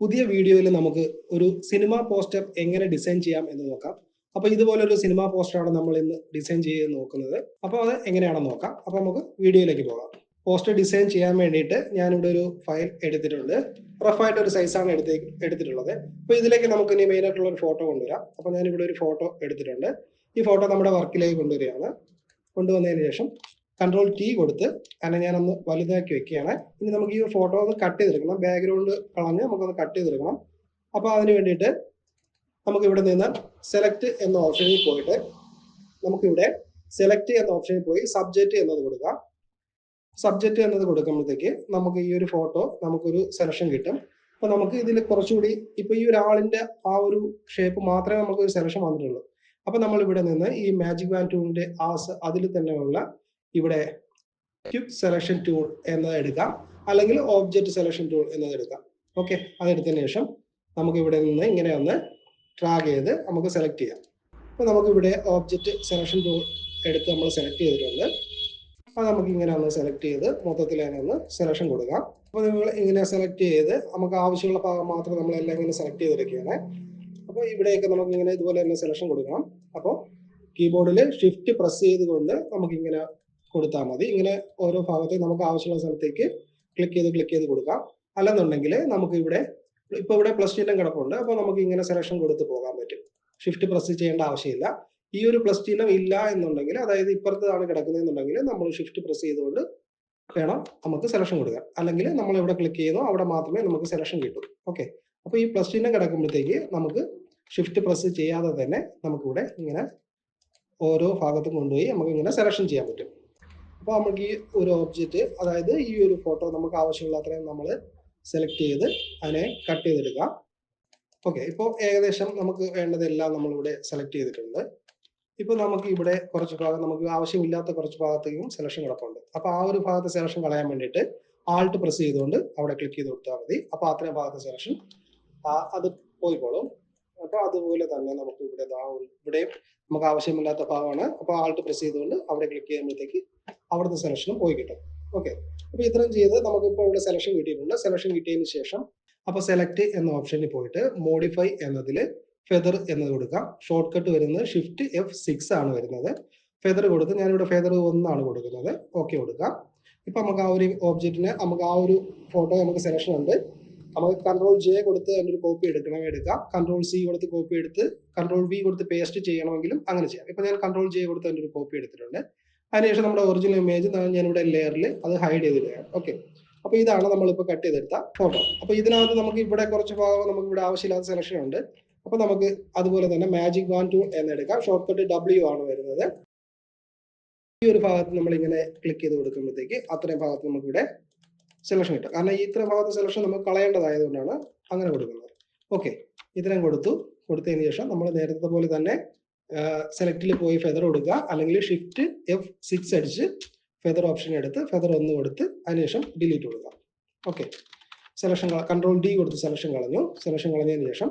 പുതിയ വീഡിയോയിൽ നമുക്ക് ഒരു സിനിമ പോസ്റ്റർ എങ്ങനെ ഡിസൈൻ ചെയ്യാം എന്ന് നോക്കാം. അപ്പൊ ഇതുപോലൊരു സിനിമ പോസ്റ്ററാണ് നമ്മൾ ഇന്ന് ഡിസൈൻ ചെയ്ത് നോക്കുന്നത്. അപ്പോൾ അത് എങ്ങനെയാണെന്ന് നോക്കാം. അപ്പൊ നമുക്ക് വീഡിയോയിലേക്ക് പോകാം. പോസ്റ്റർ ഡിസൈൻ ചെയ്യാൻ വേണ്ടിയിട്ട് ഞാനിവിടെ ഒരു ഫയൽ എടുത്തിട്ടുണ്ട്. റഫായിട്ട് ഒരു സൈസാണ് എടുത്ത് എടുത്തിട്ടുള്ളത്. അപ്പോൾ ഇതിലേക്ക് നമുക്ക് ഇനി മെയിൻ ആയിട്ടുള്ള ഒരു ഫോട്ടോ കൊണ്ടുവരാം. അപ്പോൾ ഞാനിവിടെ ഒരു ഫോട്ടോ എടുത്തിട്ടുണ്ട്. ഈ ഫോട്ടോ നമ്മുടെ വർക്കിലേക്ക് കൊണ്ടുവരികയാണ്. കൊണ്ടുവന്നതിന് ശേഷം കൺട്രോൾ ടി കൊടുത്ത് അതിനെ ഞാനൊന്ന് വലുതാക്കി വെക്കുകയാണ്. ഇനി നമുക്ക് ഈ ഫോട്ടോ ഒന്ന് കട്ട് ചെയ്തെടുക്കണം. ബാക്ക്ഗ്രൗണ്ട് കളഞ്ഞ് നമുക്കൊന്ന് കട്ട് ചെയ്തെടുക്കണം. അപ്പോൾ അതിന് വേണ്ടിയിട്ട് നമുക്ക് ഇവിടെ നിന്ന് സെലക്ട് എന്ന ഓപ്ഷനിൽ പോയിട്ട് നമുക്കിവിടെ സെലക്ട് എന്ന ഓപ്ഷനിൽ പോയി സബ്ജക്റ്റ് എന്നത് കൊടുക്കാം. സബ്ജക്റ്റ് എന്നത് കൊടുക്കുമ്പോഴത്തേക്ക് നമുക്ക് ഈ ഒരു ഫോട്ടോ നമുക്കൊരു സെലക്ഷൻ കിട്ടും. അപ്പൊ നമുക്ക് ഇതിൽ കുറച്ചുകൂടി ഇപ്പൊ ഈ ഒരാളിന്റെ ആ ഒരു ഷേപ്പ് മാത്രമേ നമുക്ക് ഒരു സെലക്ഷൻ വന്നിട്ടുള്ളൂ. അപ്പൊ നമ്മൾ ഇവിടെ നിന്ന് ഈ മാജിക് വാൻ ടൂളിന്റെ ആ അതിൽ തന്നെയുള്ള ഇവിടെ ക്യൂബ് സെലക്ഷൻ ടൂൾ എന്നത് എടുക്കാം. അല്ലെങ്കിൽ ഓബ്ജക്റ്റ് സെലക്ഷൻ ടൂൾ എന്നത് എടുക്കാം. ഓക്കെ അതെടുത്തതിന് ശേഷം നമുക്ക് ഇവിടെ നിന്ന് ഇങ്ങനെ ഒന്ന് ട്രാഗ് ചെയ്ത് നമുക്ക് സെലക്ട് ചെയ്യാം. അപ്പോൾ നമുക്ക് ഇവിടെ ഓബ്ജക്റ്റ് സെലക്ഷൻ ടൂൾ എടുത്ത് നമ്മൾ സെലക്ട് ചെയ്തിട്ടുണ്ട്. അപ്പോൾ നമുക്ക് ഇങ്ങനെ ഒന്ന് സെലക്ട് ചെയ്ത് മൊത്തത്തിൽ അതിനെ ഒന്ന് സെലക്ഷൻ കൊടുക്കാം. അപ്പോൾ നിങ്ങൾ ഇങ്ങനെ സെലക്ട് ചെയ്ത് നമുക്ക് ആവശ്യമുള്ള ഭാഗം മാത്രം നമ്മളെല്ലാം ഇങ്ങനെ സെലക്ട് ചെയ്തെടുക്കുകയാണ് അപ്പോൾ ഇവിടെയൊക്കെ നമുക്ക് ഇങ്ങനെ ഇതുപോലെ തന്നെ സെലക്ഷൻ കൊടുക്കണം. അപ്പോൾ കീബോർഡിൽ ഷിഫ്റ്റ് പ്രസ് ചെയ്തുകൊണ്ട് നമുക്ക് ഇങ്ങനെ കൊടുത്താൽ മതി. ഇങ്ങനെ ഓരോ ഭാഗത്തേക്ക് നമുക്ക് ആവശ്യമുള്ള സ്ഥലത്തേക്ക് ക്ലിക്ക് ചെയ്ത് ക്ലിക്ക് ചെയ്ത് കൊടുക്കാം. അല്ലെന്നുണ്ടെങ്കിൽ നമുക്ക് ഇവിടെ ഇപ്പോൾ ഇവിടെ പ്ലസ് ചിഹ്നം കിടപ്പുണ്ട്. അപ്പോൾ നമുക്ക് ഇങ്ങനെ സെലക്ഷൻ കൊടുത്ത് പോകാൻ പറ്റും. ഷിഫ്റ്റ് പ്രസ് ചെയ്യേണ്ട ആവശ്യമില്ല. ഈ ഒരു പ്ലസ് ചിഹ്നം ഇല്ല എന്നുണ്ടെങ്കിൽ അതായത് ഇപ്പുറത്താണ് കിടക്കുന്നതെന്നുണ്ടെങ്കിൽ നമ്മൾ ഷിഫ്റ്റ് പ്രസ് ചെയ്തുകൊണ്ട് വേണം നമുക്ക് സെലക്ഷൻ കൊടുക്കാൻ. അല്ലെങ്കിൽ നമ്മൾ എവിടെ ക്ലിക്ക് ചെയ്യുന്നോ അവിടെ മാത്രമേ നമുക്ക് സെലക്ഷൻ കിട്ടൂ. ഓക്കെ അപ്പോൾ ഈ പ്ലസ് ചിഹ്നം കിടക്കുമ്പോഴത്തേക്ക് നമുക്ക് ഷിഫ്റ്റ് പ്രസ് ചെയ്യാതെ തന്നെ നമുക്കിവിടെ ഇങ്ങനെ ഓരോ ഭാഗത്തും കൊണ്ടുപോയി നമുക്ക് ഇങ്ങനെ സെലക്ഷൻ ചെയ്യാൻ പറ്റും. അപ്പോൾ നമുക്ക് ഈ ഒരു ഓബ്ജക്റ്റ് അതായത് ഈ ഒരു ഫോട്ടോ നമുക്ക് ആവശ്യമുള്ള അത്രയും നമ്മൾ സെലക്ട് ചെയ്ത് അതിനെ കട്ട് ചെയ്തെടുക്കാം. ഓക്കെ ഇപ്പോൾ ഏകദേശം നമുക്ക് വേണ്ടതെല്ലാം നമ്മളിവിടെ സെലക്ട് ചെയ്തിട്ടുണ്ട്. ഇപ്പോൾ നമുക്ക് ഇവിടെ കുറച്ച് ഭാഗം നമുക്ക് ആവശ്യമില്ലാത്ത കുറച്ച് ഭാഗത്തേക്കും സെലക്ഷൻ കിടപ്പുണ്ട്. അപ്പോൾ ആ ഒരു ഭാഗത്തെ സെലക്ഷൻ കളയാൻ വേണ്ടിയിട്ട് ആൾട്ട് പ്രസ് ചെയ്തുകൊണ്ട് അവിടെ ക്ലിക്ക് ചെയ്ത് കൊടുത്താൽ മതി. അപ്പോൾ അത്രയും ഭാഗത്തെ സെലക്ഷൻ അത് പോയിക്കോളും. അപ്പോൾ അതുപോലെ തന്നെ നമുക്ക് ഇവിടെ ഇവിടെയും നമുക്ക് ആവശ്യമില്ലാത്ത ഭാഗമാണ്. അപ്പോൾ ആൾട്ട് പ്രസ് ചെയ്തുകൊണ്ട് അവിടെ ക്ലിക്ക് ചെയ്യുമ്പോഴത്തേക്ക് അവിടുത്തെ സെലക്ഷനും പോയി കിട്ടും. ഓക്കെ അപ്പോൾ ഇത്രയും ചെയ്ത് നമുക്കിപ്പോൾ ഇവിടെ സെലക്ഷൻ കിട്ടിയിട്ടുണ്ട്. സെലക്ഷൻ കിട്ടിയതിന് ശേഷം അപ്പോൾ സെലക്ട് എന്ന ഓപ്ഷനിൽ പോയിട്ട് മോഡിഫൈ എന്നതിൽ ഫെദർ എന്നത് കൊടുക്കാം. ഷോർട്ട് കട്ട് വരുന്നത് ഷിഫ്റ്റ് എഫ് സിക്സ് ആണ് വരുന്നത്. ഫെദർ കൊടുത്ത് ഞാനിവിടെ ഫെദർ ഒന്നാണ് കൊടുക്കുന്നത്. ഓക്കെ കൊടുക്കാം. ഇപ്പൊ നമുക്ക് ആ ഒരു ഓബ്ജക്റ്റിന് നമുക്ക് ആ ഒരു ഫോട്ടോ നമുക്ക് സെലക്ഷൻ ഉണ്ട്. നമുക്ക് കൺട്രോൾ ജെ കൊടുത്ത് അതിന്റെ ഒരു കോപ്പി എടുക്കണമെങ്കിൽ എടുക്കാം. കൺട്രോൾ സി കൊടുത്ത് കോപ്പി എടുത്ത് കൺട്രോൾ വി കൊടുത്ത് പേസ്റ്റ് ചെയ്യണമെങ്കിലും അങ്ങനെ ചെയ്യാം. ഇപ്പൊ ഞാൻ കൺട്രോൾ ജെ കൊടുത്ത് അതിന്റെ ഒരു കോപ്പി എടുത്തിട്ടുണ്ട്. അതിനുശേഷം നമ്മുടെ ഒറിജിനൽ ഇമേജ് ഞാൻ ഇവിടെ ലെയറിൽ അത് ഹൈഡ് ചെയ്തിടുകയാണ്. ഓക്കെ അപ്പൊ ഇതാണ് നമ്മളിപ്പോൾ കട്ട് ചെയ്തെടുത്ത ഫോട്ടോ അപ്പൊ ഇതിനകത്ത് നമുക്ക് ഇവിടെ കുറച്ച് ഭാഗം നമുക്ക് ഇവിടെ ആവശ്യമില്ലാത്ത സെലക്ഷൻ ഉണ്ട്. അപ്പൊ നമുക്ക് അതുപോലെ തന്നെ മാജിക് വാൻ ടൂൾ എന്നെടുക്കാം. ഷോർട്ട് കട്ട് ഡബ്ല്യു ആണ് വരുന്നത്. ഈ ഒരു ഭാഗത്ത് നമ്മൾ ഇങ്ങനെ ക്ലിക്ക് ചെയ്ത് കൊടുക്കുമ്പോഴത്തേക്ക് അത്രയും ഭാഗത്ത് നമുക്ക് ഇവിടെ സെലക്ഷൻ കിട്ടും. കാരണം ഈ ഇത്രയും ഭാഗത്ത് സെലക്ഷൻ നമുക്ക് കളയേണ്ടതായതുകൊണ്ടാണ് അങ്ങനെ കൊടുക്കുന്നത്. ഓക്കെ ഇത്രയും കൊടുത്തു. കൊടുത്തതിന് ശേഷം നമ്മൾ നേരത്തെ പോലെ തന്നെ സെലക്റ്റിൽ പോയി ഫെദർ കൊടുക്കുക. അല്ലെങ്കിൽ ഷിഫ്റ്റ് എഫ് സിക്സ് അടിച്ച് ഫെദർ ഓപ്ഷൻ എടുത്ത് ഫെദർ ഒന്ന് കൊടുത്ത് അതിനുശേഷം ഡിലീറ്റ് കൊടുക്കുക. ഓക്കെ സെലക്ഷൻ കൺട്രോൾ ഡി കൊടുത്ത് സെലക്ഷൻ കളഞ്ഞു. സെലക്ഷൻ കളഞ്ഞതിന് ശേഷം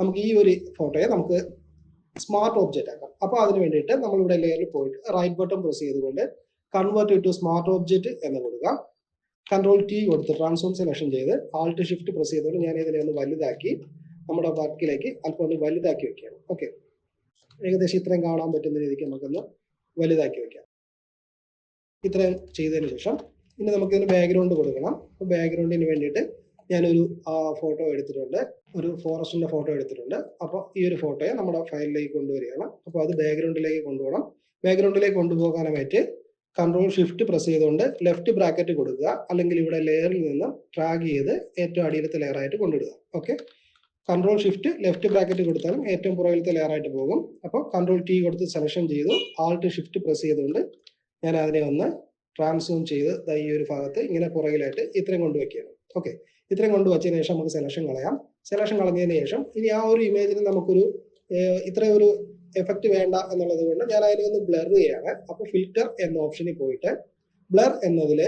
നമുക്ക് ഈ ഒരു ഫോട്ടോയെ നമുക്ക് സ്മാർട്ട് ഓബ്ജക്റ്റ് ആക്കാം. അപ്പോൾ അതിന് വേണ്ടിയിട്ട് നമ്മളിവിടെ ലെയറിൽ പോയിട്ട് റൈറ്റ് ബട്ടൺ പ്രസ് ചെയ്തുകൊണ്ട് കൺവേർട്ട് ടു സ്മാർട്ട് ഓബ്ജക്റ്റ് എന്ന് കൊടുക്കാം കൺട്രോൾ ടി കൊടുത്ത് ട്രാൻസ്ഫോം സെലക്ഷൻ ചെയ്ത് ആൾട്ട് ഷിഫ്റ്റ് പ്രസ് ചെയ്തുകൊണ്ട് ഞാൻ ഇതിനെ ഒന്ന് വലുതാക്കി നമ്മുടെ വർക്കിലേക്ക് അല്പം ഒന്ന് വലുതാക്കി വെക്കുകയാണ്. ഓക്കെ ഏകദേശം ഇത്രയും കാണാൻ പറ്റുന്ന രീതിക്ക് നമുക്കൊന്ന് വലുതാക്കി വെക്കാം. ഇത്രയും ചെയ്തതിന് ശേഷം ഇനി നമുക്ക് ഇതിന് ബാക്ക്ഗ്രൗണ്ട് കൊടുക്കണം അപ്പോൾ ബാക്ക്ഗ്രൗണ്ടിന് വേണ്ടിയിട്ട് ഞാനൊരു ഫോട്ടോ എടുത്തിട്ടുണ്ട്. ഒരു ഫോറസ്റ്റിന്റെ ഫോട്ടോ എടുത്തിട്ടുണ്ട്. അപ്പോൾ ഈ ഒരു ഫോട്ടോയെ നമ്മുടെ ഫയലിലേക്ക് കൊണ്ടുവരികയാണ്. അപ്പോൾ അത് ബാക്ക്ഗ്രൗണ്ടിലേക്ക് കൊണ്ടുപോകണം. ബാക്ക്ഗ്രൗണ്ടിലേക്ക് കൊണ്ടുപോകാനായിട്ട് കൺട്രോൾ ഷിഫ്റ്റ് പ്രസ് ചെയ്തുകൊണ്ട് ലെഫ്റ്റ് ബ്രാക്കറ്റ് കൊടുക്കുക. അല്ലെങ്കിൽ ഇവിടെ ലെയറിൽ നിന്ന് ട്രാഗ് ചെയ്ത് ഏറ്റവും അടിയിലത്തെ ലെയറായിട്ട് കൊണ്ടിടുക. Okay control shift left bracket കൊടുത്താലും ഏറ്റവും പുറകിലത്തെ ലെയർ ആയിട്ട് പോകും. അപ്പോൾ കൺട്രോൾ ടി കൊടുത്ത് സെലക്ഷൻ ചെയ്തു. ആൾട്ട് ഷിഫ്റ്റ് പ്രസ് ചെയ്തുകൊണ്ട് ഞാൻ അതിനെ ഒന്ന് ട്രാൻസ്ഫോം ചെയ്ത് ഈ ഒരു ഭാഗത്ത് ഇങ്ങനെ പുറകിലായിട്ട് ഇത്രയും കൊണ്ടുവയ്ക്കുകയാണ് ഓക്കെ ഇത്രയും കൊണ്ട് വെച്ചതിന് ശേഷം നമുക്ക് സെലക്ഷൻ കളയാം. സെലക്ഷൻ കളഞ്ഞതിന് ശേഷം ഇനി ആ ഒരു ഇമേജിന് നമുക്കൊരു ഇത്രയും ഒരു എഫക്റ്റ് വേണ്ട എന്നുള്ളത് കൊണ്ട് ഞാൻ അതിനെ ഒന്ന് ബ്ലർ ചെയ്യാണ് അപ്പോൾ ഫിൽറ്റർ എന്ന ഓപ്ഷനിൽ പോയിട്ട് ബ്ലർ എന്നതിൽ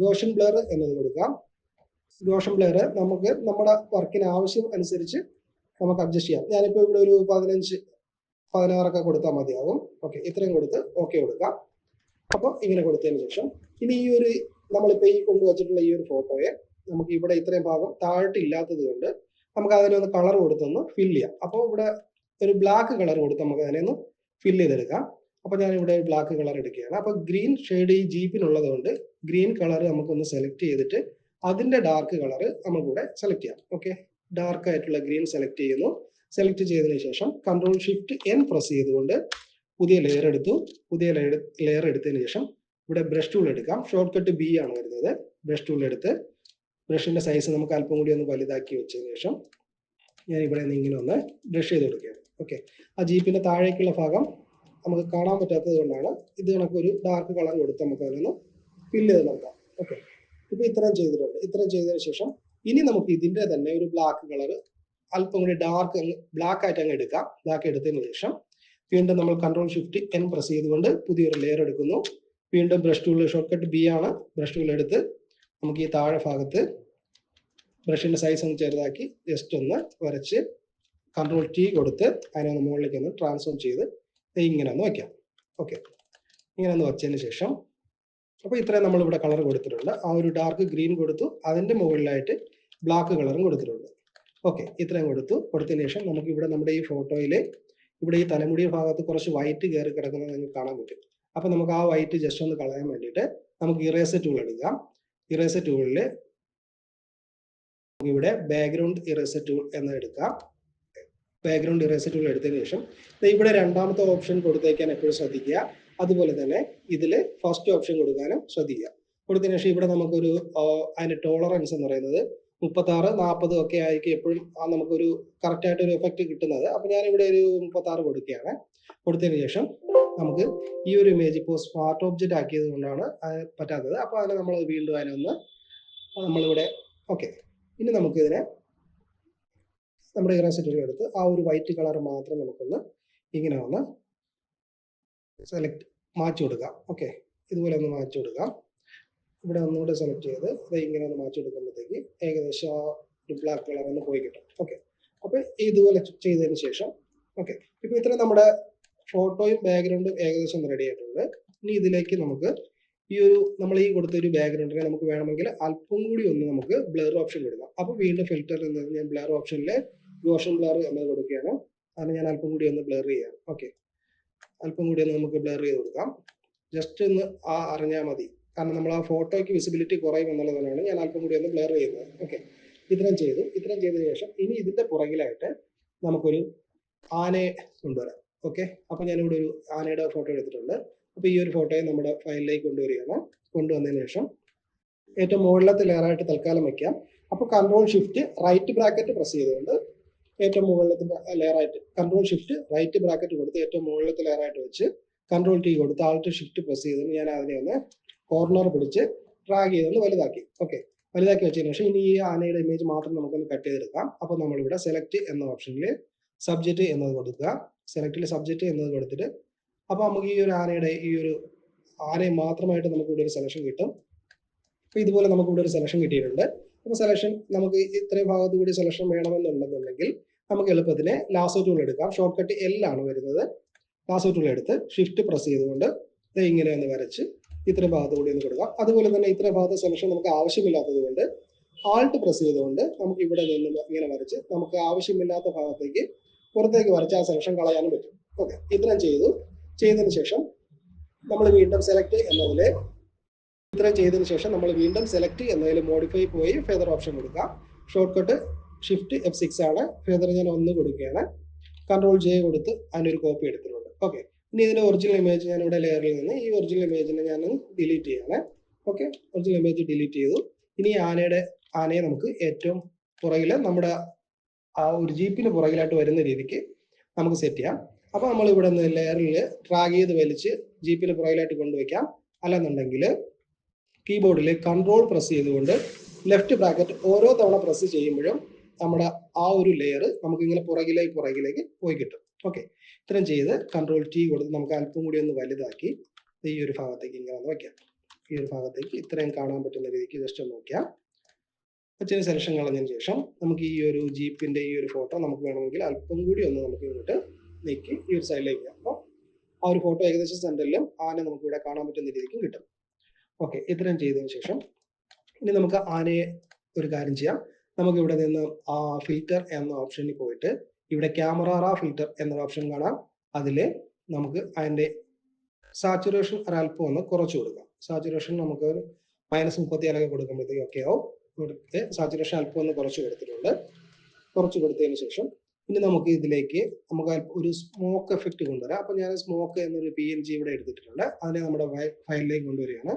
ഗോഷൻ ബ്ലർ എന്നത് കൊടുക്കാം. ഗോഷൻ പ്ലെയർ നമുക്ക് നമ്മുടെ വർക്കിന് ആവശ്യം അനുസരിച്ച് നമുക്ക് അഡ്ജസ്റ്റ് ചെയ്യാം. ഞാനിപ്പോൾ ഇവിടെ ഒരു പതിനഞ്ച് പതിനാറൊക്കെ കൊടുത്താൽ മതിയാകും ഓക്കെ ഇത്രയും കൊടുത്ത് ഓക്കെ കൊടുക്കാം. അപ്പോൾ ഇങ്ങനെ കൊടുത്തതിന് ശേഷം ഇനി ഈ ഒരു നമ്മളിപ്പോൾ ഈ കൊണ്ടുവച്ചിട്ടുള്ള ഈ ഒരു ഫോട്ടോയെ നമുക്ക് ഇവിടെ ഇത്രയും ഭാഗം താഴ്ത്തില്ലാത്തത് കൊണ്ട് നമുക്ക് അതിനൊന്ന് കളർ കൊടുത്തൊന്ന് ഫില്ല് ചെയ്യാം. അപ്പോൾ ഇവിടെ ഒരു ബ്ലാക്ക് കളർ കൊടുത്ത് നമുക്ക് അതിനെ ഒന്ന് ഫില്ല് ചെയ്തെടുക്കാം. അപ്പോൾ ഞാൻ ഇവിടെ ബ്ലാക്ക് കളർ എടുക്കുകയാണ്. അപ്പോൾ ഗ്രീൻ ഷെയ്ഡ് ഈ ജീപ്പിനുള്ളത് കൊണ്ട് ഗ്രീൻ കളർ നമുക്കൊന്ന് സെലക്ട് ചെയ്തിട്ട് അതിന്റെ ഡാർക്ക് കളർ കൂടെ സെലക്ട് ചെയ്യാം. ഓക്കെ ഡാർക്ക് ആയിട്ടുള്ള ഗ്രീൻ സെലക്ട് ചെയ്യുന്നു. സെലക്ട് ചെയ്തതിനു ശേഷം കൺട്രോൾ ഷിഫ്റ്റ് എൻ പ്രസ് ചെയ്തുകൊണ്ട് പുതിയ ലെയർ എടുത്തു. പുതിയ ലെയർ ലെയർ എടുത്തതിന് ശേഷം ഇവിടെ ബ്രഷ് ടൂൾ എടുക്കാം. ഷോർട്ട് കട്ട് ബി ആണ് വരുന്നത്. ബ്രഷ് ടൂൾ എടുത്ത് ബ്രഷിന്റെ സൈസ് നമുക്ക് അല്പം കൂടി ഒന്ന് വലുതാക്കി വെച്ചതിന് ശേഷം ഞാൻ ഇവിടെ നിന്ന് ഇങ്ങനെ ഒന്ന് ബ്രഷ് ചെയ്ത് കൊടുക്കുകയാണ്. ഓക്കെ ആ ജീപ്പിന്റെ താഴേക്കുള്ള ഭാഗം നമുക്ക് കാണാൻ പറ്റാത്തത് കൊണ്ടാണ് ഇത് കണക്കൊരു ഡാർക്ക് കളർ കൊടുത്ത് നമുക്ക് അതിനൊന്ന് ഫില്ല് ചെയ്ത് നോക്കാം. ഓക്കെ ഇപ്പൊ ഇത്രയും ചെയ്തിട്ടുണ്ട്. ഇത്രയും ചെയ്തതിന് ശേഷം ഇനി നമുക്ക് ഇതിന്റെ തന്നെ ഒരു ബ്ലാക്ക് കളർ അല്പം കൂടി ഡാർക്ക് ബ്ലാക്ക് ആയിട്ട് അങ്ങ് എടുക്കാം. ബ്ലാക്ക് എടുത്തതിന് ശേഷം വീണ്ടും നമ്മൾ കൺട്രോൾ ഷിഫ്റ്റ് എൻ പ്രസ് ചെയ്തുകൊണ്ട് പുതിയൊരു ലെയർ എടുക്കുന്നു. വീണ്ടും brush tool short cut B ആണ്. ബ്രഷ് ടൂൾ എടുത്ത് നമുക്ക് ഈ താഴെ ഭാഗത്ത് ബ്രഷിന്റെ സൈസ് ഒന്ന് ചെറുതാക്കി ജസ്റ്റ് ഒന്ന് വരച്ച് കൺട്രോൾ ടി കൊടുത്ത് അതിനെ ഒന്ന് മുകളിലേക്ക് ഒന്ന് ട്രാൻസ്ഫോം ചെയ്ത് ഇങ്ങനെ ഒന്ന് വയ്ക്കാം. ഓക്കെ ഇങ്ങനെ ഒന്ന് വച്ചതിന് ശേഷം അപ്പോൾ ഇത്രയും നമ്മൾ ഇവിടെ കളർ കൊടുത്തിട്ടുണ്ട്. ആ ഒരു ഡാർക്ക് ഗ്രീൻ കൊടുത്തു. അതിന്റെ മുകളിലായിട്ട് ബ്ലാക്ക് കളറും കൊടുത്തിട്ടുണ്ട്. ഓക്കെ ഇത്രയും കൊടുത്തു. കൊടുത്തതിന് ശേഷം നമുക്ക് ഇവിടെ നമ്മുടെ ഈ ഫോട്ടോയിൽ ഇവിടെ ഈ തലമുടി ഭാഗത്ത് കുറച്ച് വൈറ്റ് കയറി കിടക്കുന്നത് നിങ്ങൾക്ക് കാണാൻ പറ്റും. അപ്പൊ നമുക്ക് ആ വൈറ്റ് ജസ്റ്റ് ഒന്ന് കളയാൻ വേണ്ടിയിട്ട് നമുക്ക് ഇറേസർ ടൂൾ എടുക്കാം. ഇറേസർ ടൂളിൽ ഇവിടെ ബാക്ക്ഗ്രൗണ്ട് ഇറേസർ ടൂൾ എന്ന് എടുക്കാം. ബാക്ക്ഗ്രൗണ്ട് ഇറേസർ ടൂൾ എടുത്തതിന് ശേഷം ഇവിടെ രണ്ടാമത്തെ ഓപ്ഷൻ കൊടുത്തേക്കാൻ എപ്പോഴും ശ്രദ്ധിക്കുക. അതുപോലെ തന്നെ ഇതിൽ ഫസ്റ്റ് ഓപ്ഷൻ കൊടുക്കാനും ശ്രദ്ധിക്കുക. കൊടുത്തതിന് ശേഷം ഇവിടെ നമുക്കൊരു അതിന്റെ ടോളറൻസ് എന്ന് പറയുന്നത് മുപ്പത്തി ആറ് നാൽപ്പത് ഒക്കെ ആയിരിക്കും എപ്പോഴും നമുക്കൊരു കറക്റ്റ് ആയിട്ട് ഒരു എഫക്റ്റ് കിട്ടുന്നത്. അപ്പൊ ഞാനിവിടെ ഒരു മുപ്പത്തി ആറ് കൊടുക്കുകയാണ്. കൊടുത്തതിന് ശേഷം നമുക്ക് ഈ ഒരു ഇമേജ് ഇപ്പോൾ സ്മാർട്ട് ഓബ്ജക്റ്റ് ആക്കിയത് കൊണ്ടാണ് പറ്റാത്തത്. അപ്പോൾ അതിനെ നമ്മൾ വീണ്ടും അതിനൊന്ന് നമ്മളിവിടെ ഓക്കെ ഇനി നമുക്കിതിനെ നമ്മുടെ ഇറാസിറ്റി എടുത്ത് ആ ഒരു വൈറ്റ് കളർ മാത്രം നമുക്കൊന്ന് ഇങ്ങനെ ഒന്ന് സെലക്ട് മാറ്റി കൊടുക്കാം ഓക്കെ ഇതുപോലെ ഒന്ന് മാറ്റി കൊടുക്കാം ഇവിടെ ഒന്നുകൂടെ സെലക്ട് ചെയ്ത് അത് ഇങ്ങനെ ഒന്ന് മാറ്റി കൊടുക്കുമ്പോഴത്തേക്ക് ഏകദേശം ആ ഒരു ബ്ലാക്ക് കളർ ഒന്ന് പോയി കിട്ടും. ഓക്കെ അപ്പൊ ഇതുപോലെ ചെയ്തതിന് ശേഷം ഓക്കെ ഇപ്പൊ ഇത്ര നമ്മുടെ ഫോട്ടോയും ബാക്ക്ഗ്രൗണ്ടും ഏകദേശം റെഡി ആയിട്ടുണ്ട്. ഇനി ഇതിലേക്ക് നമുക്ക് ഈ ഒരു നമ്മൾ ഈ കൊടുത്ത ഒരു ബാക്ക്ഗ്രൗണ്ടിനെ നമുക്ക് വേണമെങ്കിൽ അല്പം കൂടി ഒന്ന് നമുക്ക് ബ്ലർ ഓപ്ഷൻ കൊടുക്കാം. അപ്പൊ വീണ്ടും ഫിൽറ്റർ നിന്ന് ഞാൻ ബ്ലർ ഓപ്ഷനിൽ ഗോഷൻ ബ്ലർ എന്നത് കൊടുക്കുകയാണ്. അതിന് ഞാൻ അല്പം കൂടി ഒന്ന് ബ്ലർ ചെയ്യാം. ഓക്കെ അല്പം കൂടി ഒന്ന് നമുക്ക് ബ്ലർ ചെയ്ത് കൊടുക്കാം. ജസ്റ്റ് ഒന്ന് ആ അറിഞ്ഞാൽ മതി. കാരണം നമ്മൾ ആ ഫോട്ടോയ്ക്ക് വിസിബിലിറ്റി കുറയും എന്നുള്ളതിനാണ് ഞാൻ അല്പം കൂടി ഒന്ന് ബ്ലർ ചെയ്യുന്നത്. ഓക്കെ ഇത്രയും ചെയ്തു. ഇത്രയും ചെയ്തതിനു ശേഷം ഇനി ഇതിന്റെ പുറകിലായിട്ട് നമുക്കൊരു ആനയെ കൊണ്ടുവരാം. ഓക്കെ അപ്പൊ ഞാനിവിടെ ഒരു ആനയുടെ ഫോട്ടോ എടുത്തിട്ടുണ്ട്. അപ്പൊ ഈ ഒരു ഫോട്ടോയെ നമ്മുടെ ഫയലിലേക്ക് കൊണ്ടുവരികയാണ്. കൊണ്ടുവന്നതിന് ശേഷം ഏറ്റവും മുകളിലത്തെ ലെയറായിട്ട് തൽക്കാലം വെക്കാം അപ്പൊ control shift right bracket press ചെയ്തുകൊണ്ട് ഏറ്റവും മുകളിലത്തെ ലെയറായിട്ട് കൺട്രോൾ ഷിഫ്റ്റ് റൈറ്റ് ബ്രാക്കറ്റ് കൊടുത്ത് ഏറ്റവും മുകളിലത്തെ ലെയറായിട്ട് വെച്ച് കൺട്രോൾ ടി കൊടുത്ത് ആൾട്ട് ഷിഫ്റ്റ് പ്രസ് ചെയ്ത് ഞാൻ അതിനെ ഒന്ന് കോർണർ പിടിച്ച് ഡ്രാഗ് ചെയ്തൊന്ന് വലുതാക്കി. ഓക്കെ വലുതാക്കി വെച്ചതിന് ശേഷം ഇനി ഈ ആനയുടെ ഇമേജ് മാത്രം നമുക്കൊന്ന് കട്ട് ചെയ്തെടുക്കാം. അപ്പോൾ നമ്മളിവിടെ സെലക്ട് എന്ന ഓപ്ഷനിൽ സബ്ജക്റ്റ് എന്നത് കൊടുക്കുക. സെലക്റ്റിൽ സബ്ജക്റ്റ് എന്നത് കൊടുത്തിട്ട് അപ്പോൾ നമുക്ക് ഈ ഒരു ആനയുടെ ഈ ഒരു ആനയെ മാത്രമായിട്ട് നമുക്ക് ഇവിടെ ഒരു സെലക്ഷൻ കിട്ടും. അപ്പോൾ ഇതുപോലെ നമുക്ക് ഇവിടെ ഒരു സെലക്ഷൻ കിട്ടിയിട്ടുണ്ട്. അപ്പോൾ സെലക്ഷൻ നമുക്ക് ഇത്രയും ഭാഗത്തുകൂടി സെലക്ഷൻ വേണമെന്നുണ്ടെന്നുണ്ടെങ്കിൽ നമുക്ക് എളുപ്പത്തിന് ലാസോ ടൂൾ എടുക്കാം. ഷോർട്ട് കട്ട് എൽ ആണ് വരുന്നത്. ലാസോ ടൂൾ എടുത്ത് ഷിഫ്റ്റ് പ്രസ് ചെയ്തുകൊണ്ട് ഇങ്ങനെ ഒന്ന് വരച്ച് ഇത്ര ഭാഗത്ത് കൂടി ഒന്ന് കൊടുക്കാം. അതുപോലെ തന്നെ ഇത്ര ഭാഗത്ത് സെലക്ഷൻ നമുക്ക് ആവശ്യമില്ലാത്തത് കൊണ്ട് ആൾട്ട് പ്രസ് ചെയ്തുകൊണ്ട് നമുക്ക് ഇവിടെ നിന്ന് ഇങ്ങനെ വരച്ച് നമുക്ക് ആവശ്യമില്ലാത്ത ഭാഗത്തേക്ക് പുറത്തേക്ക് വരച്ച് ആ സെലക്ഷൻ കളയാനും പറ്റും. ഓക്കെ ഇത്രയും ചെയ്തു. ചെയ്തതിന് ശേഷം നമ്മൾ വീണ്ടും സെലക്ട് എന്നതിൽ ഇത്രയും ചെയ്തതിന് ശേഷം നമ്മൾ വീണ്ടും സെലക്ട് എന്നതിൽ മോഡിഫൈ പോയി ഫെദർ ഓപ്ഷൻ കൊടുക്കാം. Short cut shift F six ആണ്. ഫേദർ ഞാൻ ഒന്ന് കൊടുക്കുകയാണ്. കൺട്രോൾ ജെ കൊടുത്ത് അതിനൊരു കോപ്പി എടുത്തിട്ടുണ്ട്. ഓക്കെ ഇനി ഇതിന്റെ ഒറിജിനൽ ഇമേജ് ഞാൻ ഇവിടെ ലെയറിൽ നിന്ന് ഈ ഒറിജിനൽ ഇമേജിനെ ഞാൻ ഡിലീറ്റ് ചെയ്യാണ്. ഓക്കെ ഒറിജിനൽ ഇമേജ് ഡിലീറ്റ് ചെയ്തു. ഇനി ആനയുടെ ആനയെ നമുക്ക് ഏറ്റവും പുറകിൽ നമ്മുടെ ആ ഒരു ജീപ്പിന് പുറകിലായിട്ട് വരുന്ന രീതിക്ക് നമുക്ക് സെറ്റ് ചെയ്യാം. അപ്പൊ നമ്മൾ ഇവിടെ നിന്ന് ലെയറിൽ ഡ്രാഗ് ചെയ്ത് വലിച്ച് ജീപ്പിന് പുറകിലായിട്ട് കൊണ്ടുവയ്ക്കാം. അല്ലെന്നുണ്ടെങ്കിൽ കീബോർഡിൽ കൺട്രോൾ പ്രസ് ചെയ്തുകൊണ്ട് ലെഫ്റ്റ് ബ്രാക്കറ്റ് ഓരോ തവണ പ്രസ് ചെയ്യുമ്പോഴും നമ്മുടെ ആ ഒരു ലെയർ നമുക്ക് ഇങ്ങനെ പുറകിലേക്ക് പുറകിലേക്ക് പോയി കിട്ടും. ഓക്കെ ഇത്രയും ചെയ്ത് കൺട്രോൾ ടി കൊടുത്ത് നമുക്ക് അല്പം കൂടി ഒന്ന് വലുതാക്കി ഈ ഒരു ഭാഗത്തേക്ക് ഇങ്ങനെ ഒന്ന് വയ്ക്കാം ഈ ഒരു ഭാഗത്തേക്ക് ഇത്രയും കാണാൻ പറ്റുന്ന രീതിക്ക് ജസ്റ്റ് ഒന്ന് നോക്കിയാൽ ചെറിയ സെലക്ഷൻ കളഞ്ഞതിന് ശേഷം നമുക്ക് ഈ ഒരു ജീപ്പിന്റെ ഈ ഒരു ഫോട്ടോ നമുക്ക് വേണമെങ്കിൽ അല്പം കൂടി ഒന്ന് നമുക്ക് ഇങ്ങോട്ട് നീക്കി ഈ ഒരു സൈഡിലേക്ക് അപ്പോൾ ആ ഒരു ഫോട്ടോ ഏകദേശം സെന്ററിലും ആന നമുക്ക് ഇവിടെ കാണാൻ പറ്റുന്ന രീതിക്കും കിട്ടും. ഓക്കെ ഇത്രയും ചെയ്തതിന് ശേഷം ഇനി നമുക്ക് ആനയെ ഒരു കാര്യം ചെയ്യാം. നമുക്ക് ഇവിടെ നിന്ന് ആ ഫിൽറ്റർ എന്ന ഓപ്ഷനിൽ പോയിട്ട് ഇവിടെ ക്യാമറ റാ ഫിൽറ്റർ എന്ന ഓപ്ഷൻ കാണാം. അതിൽ നമുക്ക് അതിന്റെ സാച്ചുറേഷൻ ഒരല്പം ഒന്ന് കുറച്ച് കൊടുക്കാം. സാച്ചുറേഷൻ നമുക്ക് ഒരു മൈനസ് മുപ്പത്തിയാലൊക്കെ കൊടുക്കുമ്പോഴത്തേക്ക് ഒക്കെ ആവും. കൊടുത്ത് സാച്ചുറേഷൻ അല്പം ഒന്ന് കുറച്ച് കൊടുത്തിട്ടുണ്ട്. കുറച്ച് കൊടുത്തതിന് ശേഷം പിന്നെ നമുക്ക് ഇതിലേക്ക് നമുക്ക് ഒരു സ്മോക്ക് എഫക്റ്റ് കൊണ്ടുവരാം. അപ്പം ഞാൻ സ്മോക്ക് എന്നൊരു പി എൻ ജി ഇവിടെ എടുത്തിട്ടുണ്ട്. അതിനെ നമ്മുടെ ഫയലിലേക്ക് കൊണ്ടുവരികയാണ്.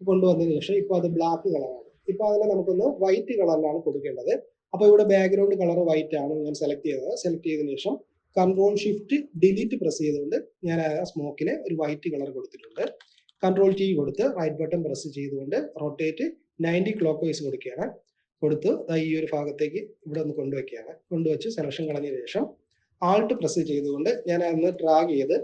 കൊണ്ടുവന്നതിന് ശേഷം ഇപ്പോൾ അത് ബ്ലാക്ക് കളറാണ് ഇപ്പോൾ അതിനെ നമുക്കൊന്ന് വൈറ്റ് കളറിലാണ് കൊടുക്കേണ്ടത്. അപ്പൊ ഇവിടെ ബാക്ക്ഗ്രൗണ്ട് കളർ വൈറ്റ് ആണ് ഞാൻ സെലക്ട് ചെയ്തത്. സെലക്ട് ചെയ്തതിന് ശേഷം കൺട്രോൾ ഷിഫ്റ്റ് ഡിലീറ്റ് പ്രസ് ചെയ്തുകൊണ്ട് ഞാൻ ആ സ്മോക്കിന് ഒരു വൈറ്റ് കളർ കൊടുത്തിട്ടുണ്ട്. കൺട്രോൾ ടി കൊടുത്ത് റൈറ്റ് ബട്ടൺ പ്രസ് ചെയ്തുകൊണ്ട് റൊട്ടേറ്റ് നയന്റി ക്ലോക്ക് വൈസ് കൊടുക്കുകയാണ്. കൊടുത്ത് ഈ ഒരു ഭാഗത്തേക്ക് ഇവിടെ ഒന്ന് കൊണ്ടുവയ്ക്കുകയാണ്. കൊണ്ടുവച്ച് സെലക്ഷൻ കളഞ്ഞ ശേഷം ആൾട്ട് പ്രസ് ചെയ്തുകൊണ്ട് ഞാൻ അന്ന് ഡ്രാഗ് ചെയ്ത്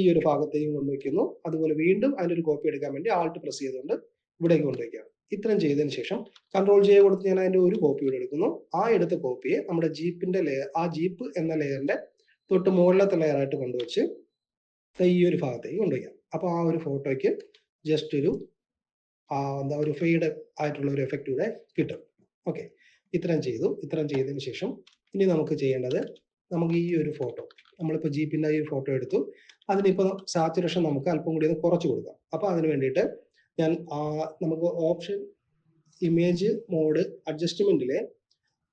ഈ ഒരു ഭാഗത്തേക്ക് കൊണ്ടുവയ്ക്കുന്നു. അതുപോലെ വീണ്ടും അതിന്റെ ഒരു കോപ്പി എടുക്കാൻ വേണ്ടി ആൾട്ട് പ്രസ് ചെയ്തുകൊണ്ട് ഇവിടേക്ക് കൊണ്ടുവയ്ക്കുകയാണ്. ഇത്രയും ചെയ്തതിന് ശേഷം കൺട്രോൾ ജെ കൊടുത്ത് ഞാൻ അതിന്റെ ഒരു കോപ്പി ഇവിടെ എടുക്കുന്നു. ആ എടുത്ത കോപ്പിയെ നമ്മുടെ ജീപ്പിന്റെ ലെയർ ആ ജീപ്പ് എന്ന ലെയറിന്റെ തൊട്ട് മുകളിലത്തെ ലെയറായിട്ട് കൊണ്ടുവച്ച് ഈ ഒരു ഭാഗത്തേക്ക് കൊണ്ടുവയ്ക്കാം. അപ്പോൾ ആ ഒരു ഫോട്ടോയ്ക്ക് ജസ്റ്റ് ഒരു എന്താ ഒരു ഫെയ്ഡ് ആയിട്ടുള്ള ഒരു എഫക്റ്റ് കൂടെ കിട്ടും. ഓക്കെ ഇത്രയും ചെയ്തു. ഇത്രയും ചെയ്തതിന് ശേഷം ഇനി നമുക്ക് ചെയ്യേണ്ടത് നമുക്ക് ഈ ഒരു ഫോട്ടോ നമ്മളിപ്പോൾ ജീപ്പിന്റെ ഈ ഒരു ഫോട്ടോ എടുത്തു. അതിനിപ്പോൾ സാച്ചുറേഷൻ നമുക്ക് അല്പം കൂടി കുറച്ച് കൊടുക്കാം. അപ്പോൾ അതിന് വേണ്ടിയിട്ട് ഞാൻ നമുക്ക് ഓപ്ഷൻ ഇമേജ് മോഡ് അഡ്ജസ്റ്റ്മെന്റിൽ